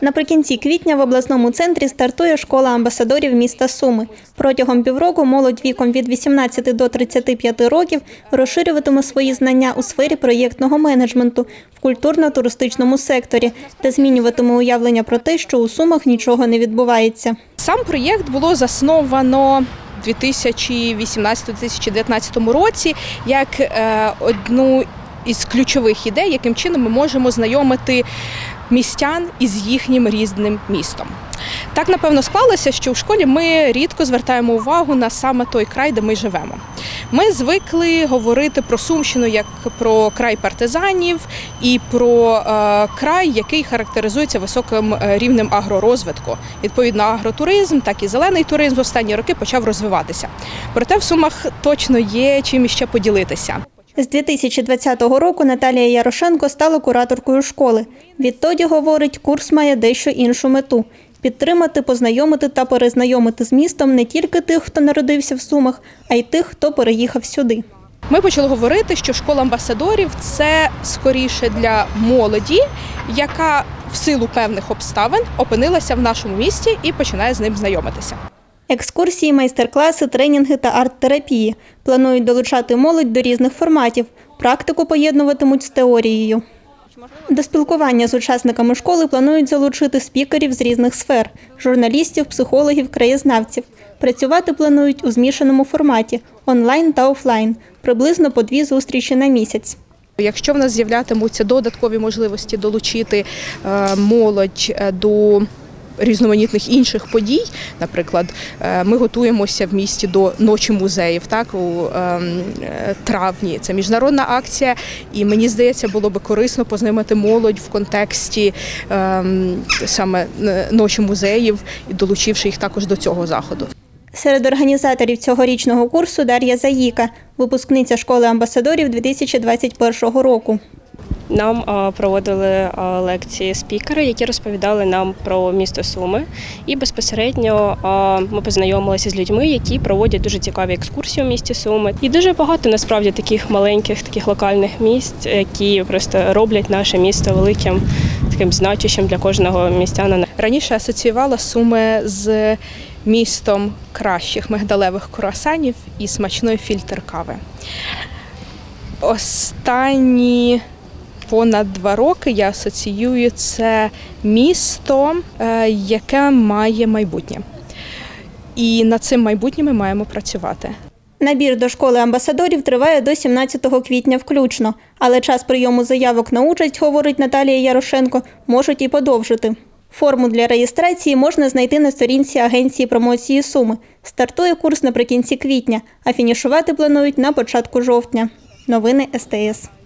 Наприкінці квітня в обласному центрі стартує школа амбасадорів міста Суми. Протягом півроку молодь віком від 18 до 35 років розширюватиме свої знання у сфері проєктного менеджменту в культурно-туристичному секторі та змінюватиме уявлення про те, що у Сумах нічого не відбувається. Сам проєкт було засновано у 2018-2019 році як е, одну із ключових ідей, яким чином ми можемо знайомити містян із їхнім різним містом. Так напевно склалося, що в школі ми рідко звертаємо увагу на саме той край, де ми живемо. Ми звикли говорити про Сумщину як про край партизанів і про е, край, який характеризується високим е, рівнем агророзвитку. Відповідно, агротуризм, так і зелений туризм в останні роки почав розвиватися. Проте в Сумах точно є чим іще поділитися. З 2020 року Наталія Ярошенко стала кураторкою школи. Відтоді, говорить, курс має дещо іншу мету підтримати, познайомити та перезнайомити з містом не тільки тих, хто народився в Сумах, а й тих, хто переїхав сюди. Ми почали говорити, що школа амбасадорів це скоріше для молоді, яка в силу певних обставин опинилася в нашому місті і починає з ним знайомитися. Екскурсії, майстер-класи, тренінги та арт-терапії планують долучати молодь до різних форматів. Практику поєднуватимуть з теорією. До спілкування з учасниками школи планують залучити спікерів з різних сфер журналістів, психологів, краєзнавців. Працювати планують у змішаному форматі онлайн та офлайн, приблизно по дві зустрічі на місяць. Якщо в нас з'являтимуться додаткові можливості долучити е, молодь е, до різноманітних інших подій, наприклад, е, ми готуємося в місті до ночі музеїв, так у ем, е, травні. Це міжнародна акція, і мені здається, було би корисно познайомити молодь в контексті ем, саме е, ночі музеїв і долучивши їх також до цього заходу. Серед організаторів цьогорічного курсу Дар'я Заїка, випускниця школи амбасадорів 2021 року. Нам проводили лекції спікери, які розповідали нам про місто Суми. І безпосередньо ми познайомилися з людьми, які проводять дуже цікаві екскурсії у місті Суми. І дуже багато насправді таких маленьких, таких локальних місць, які просто роблять наше місто великим, таким значущим для кожного містянина. Раніше асоціювала суми з містом кращих мигдалевих круасанів і смачної фільтр кави. Останні понад два роки я асоціюю це місто, е, яке має майбутнє. І над цим майбутнім ми маємо працювати. Набір до школи амбасадорів триває до 17 квітня включно, але час прийому заявок на участь, говорить Наталія Ярошенко, можуть і подовжити. Форму для реєстрації можна знайти на сторінці Агенції промоції Суми. Стартує курс наприкінці квітня, а фінішувати планують на початку жовтня. Новини СТС.